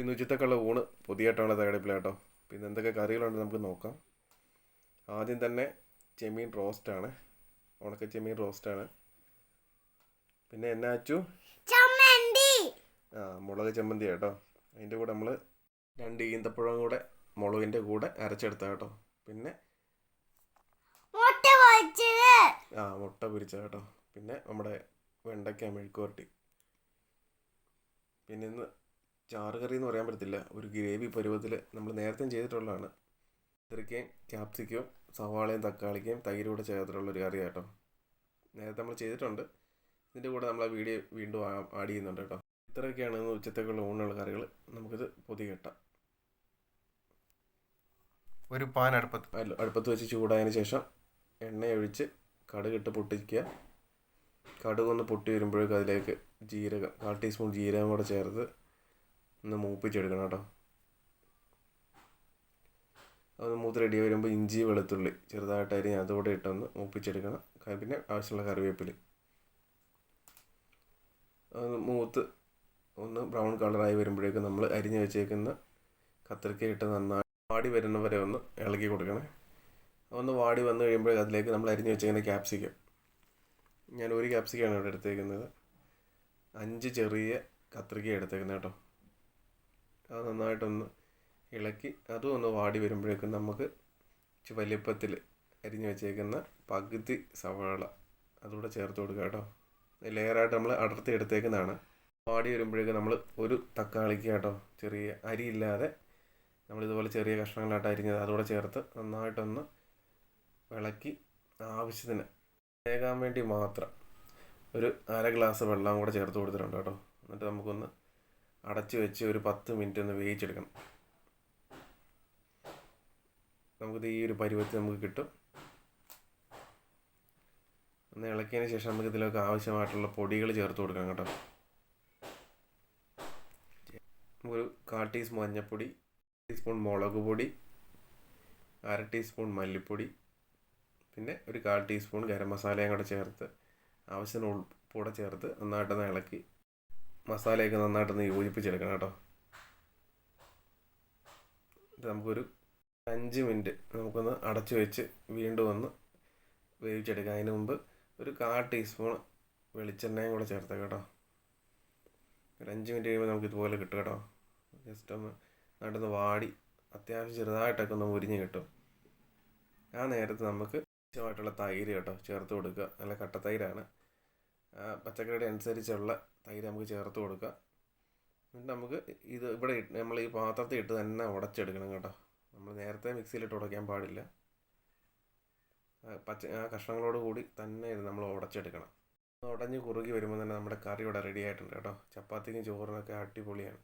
പിന്നെ ഉച്ചത്തേക്കുള്ള ഊണ് പുതിയതായിട്ടുള്ള തയ്യാറെടുപ്പില്ല കേട്ടോ. പിന്നെ എന്തൊക്കെ കറികളുണ്ട് നമുക്ക് നോക്കാം. ആദ്യം തന്നെ ചെമ്മീൻ റോസ്റ്റാണ്. ഉണക്ക ചെമ്മീൻ റോസ്റ്റാണ്. പിന്നെ എന്നാ അച്ചു? ചമ്മന്തി. ആ മുളക് ചമ്മന്തി കേട്ടോ. അതിന്റെ കൂടെ നമ്മൾ രണ്ട് ഈന്തപ്പഴം കൂടെ മുളകിന്റെ കൂടെ അരച്ചെടുത്ത കേട്ടോ. പിന്നെ ആ മുട്ട പൊരിച്ച കേട്ടോ. പിന്നെ നമ്മുടെ വെണ്ടയ്ക്ക മെഴുക്കുവരട്ടി പിന്നെ ഇന്ന് ചാറുകറി എന്ന് പറയാൻ പറ്റത്തില്ല. ഒരു ഗ്രേവി പരുവത്തിൽ നമ്മൾ നേരത്തെ ചെയ്തിട്ടുള്ളതാണ്. ചെറുക്കയും ക്യാപ്സിക്കവും സവാളയും തക്കാളിക്കയും തൈരും കൂടെ ചേർത്തിട്ടുള്ള ഒരു കറി കേട്ടോ. നേരത്തെ നമ്മൾ ചെയ്തിട്ടുണ്ട്. ഇതിന്റെ കൂടെ നമ്മൾ ആ വീഡിയോ വീണ്ടും ആഡ് ചെയ്യുന്നുണ്ട് കേട്ടോ. ഇത്രയൊക്കെയാണ് ഉച്ചത്തേക്കുള്ള ഊണുള്ള കറികൾ നമുക്കിത് പൊതി കെട്ടാം. ഒരു പാൻ അടുപ്പത്ത്. അടുപ്പത്ത് വെച്ച് ചൂടായതിന് ശേഷം എണ്ണയൊഴിച്ച് കടുകിട്ട് പൊട്ടിക്കുക. കടുകൊന്ന് പൊട്ടി വരുമ്പോഴേക്കും അതിലേക്ക് ജീരകം കാൽ ടീസ്പൂൺ ജീരകം കൂടെ ചേർത്ത് ഒന്ന് മൂപ്പിച്ചെടുക്കണം കേട്ടോ. അത് മൂത്ത് റെഡി വരുമ്പോൾ ഇഞ്ചി വെളുത്തുള്ളി ചെറുതായിട്ട് അരിഞ്ഞ് അതുകൂടെ ഇട്ടൊന്ന് മൂപ്പിച്ചെടുക്കണം. പിന്നെ ആവശ്യമുള്ള കറിവേപ്പില. അത് മൂത്ത് ഒന്ന് ബ്രൗൺ കളറായി വരുമ്പോഴേക്കും നമ്മൾ അരിഞ്ഞ് വെച്ചേക്കുന്ന കത്തിരിക്ക ഇട്ട് നന്നായി വാടി വരുന്ന വരെ ഒന്ന് ഇളക്കി കൊടുക്കണേ. ഒന്ന് വാടി വന്നു കഴിയുമ്പോൾ അതിലേക്ക് നമ്മൾ അരിഞ്ഞ് വെച്ചേക്കുന്ന ക്യാപ്സിക്കം ഞാൻ ഒരു ക്യാപ്സിക്കമാണ് ഇവിടെ എടുത്തേക്കുന്നത്. അഞ്ച് ചെറിയ കത്രിക എടുത്തേക്കുന്നത് കേട്ടോ. അത് നന്നായിട്ടൊന്ന് ഇളക്കി അതും ഒന്ന് വാടി വരുമ്പോഴേക്കും നമുക്ക് ഇച്ചിരി വലിപ്പത്തിൽ അരിഞ്ഞ് വെച്ചേക്കുന്ന പകുതി സവാള അതുകൂടെ ചേർത്ത് കൊടുക്കുക കേട്ടോ. ലെയറായിട്ട് നമ്മൾ അടർത്തി എടുത്തേക്കുന്നതാണ്. വാടി വരുമ്പോഴേക്കും നമ്മൾ ഒരു തക്കാളിക്ക് കേട്ടോ ചെറിയ അരിയില്ലാതെ നമ്മളിതുപോലെ ചെറിയ കഷ്ണങ്ങളായിട്ട് അരിഞ്ഞത് അതുകൂടെ ചേർത്ത് നന്നായിട്ടൊന്ന് വിളക്കി ആവശ്യത്തിന് വേകാൻ വേണ്ടി മാത്രം ഒരു അര ഗ്ലാസ് വെള്ളം കൂടെ ചേർത്ത് കൊടുത്തിട്ടുണ്ട് കേട്ടോ. എന്നിട്ട് നമുക്കൊന്ന് അടച്ചു വെച്ച് ഒരു പത്ത് മിനിറ്റ് ഒന്ന് വേവിച്ചെടുക്കണം നമുക്കിത് ഈ ഒരു പരുവത്തിൽ നമുക്ക് കിട്ടും. ഒന്ന് ഇളക്കിയതിന് ശേഷം നമുക്ക് ഇതിലേക്ക് ആവശ്യമായിട്ടുള്ള പൊടികൾ ചേർത്ത് കൊടുക്കണം കേട്ടോ. ഒരു കാൽ ടീസ്പൂൺ മഞ്ഞൾപ്പൊടി ടീസ്പൂൺ മുളക് പൊടി അര ടീസ്പൂൺ മല്ലിപ്പൊടി പിന്നെ ഒരു കാൽ ടീസ്പൂൺ ഗരം മസാലയും കൂടെ ചേർത്ത് ആവശ്യത്തിന് ഉൾപ്പൂടെ ചേർത്ത് നന്നായിട്ടൊന്ന് ഇളക്കി മസാലയൊക്കെ നന്നായിട്ടൊന്ന് യോജിപ്പിച്ചെടുക്കണം കേട്ടോ. നമുക്കൊരു അഞ്ച് മിനിറ്റ് നമുക്കൊന്ന് അടച്ചു വെച്ച് വീണ്ടും ഒന്ന് വേവിച്ചെടുക്കാം. അതിന് മുമ്പ് ഒരു കാ ടീസ്പൂൺ വെളിച്ചെണ്ണയും കൂടെ ചേർത്ത് കേട്ടോ. ഒരു അഞ്ച് മിനിറ്റ് കഴിയുമ്പോൾ നമുക്ക് ഇതുപോലെ കിട്ടും കേട്ടോ. ജസ്റ്റ് ഒന്ന് നന്നായിട്ടൊന്ന് വാടി അത്യാവശ്യം ചെറുതായിട്ടൊക്കെ ഒന്ന് മുരിഞ്ഞ് കിട്ടും. ആ നേരത്ത് നമുക്ക് ആവശ്യമായിട്ടുള്ള തൈര് കേട്ടോ ചേർത്ത് കൊടുക്കുക. നല്ല കട്ട തൈരാണ്. പച്ചക്കറിയുടെ അനുസരിച്ചുള്ള തൈര് നമുക്ക് ചേർത്ത് കൊടുക്കുക എന്നിട്ട് നമുക്ക് ഇത് ഇവിടെ നമ്മൾ ഈ പാത്രത്തിൽ ഇട്ട് തന്നെ ഉടച്ചെടുക്കണം കേട്ടോ. നമ്മൾ നേരത്തെ മിക്സിയിലിട്ട് ഉടയ്ക്കാൻ പാടില്ല. പച്ച ആ കഷ്ണങ്ങളോട് കൂടി തന്നെ ഇത് നമ്മൾ ഉടച്ചെടുക്കണം. ഉടഞ്ഞ് കുറുകി വരുമ്പോൾ തന്നെ നമ്മുടെ കറി ഇവിടെ റെഡി ആയിട്ടുണ്ട് കേട്ടോ. ചപ്പാത്തിക്കും ചോറിനൊക്കെ അടിപൊളിയാണ്.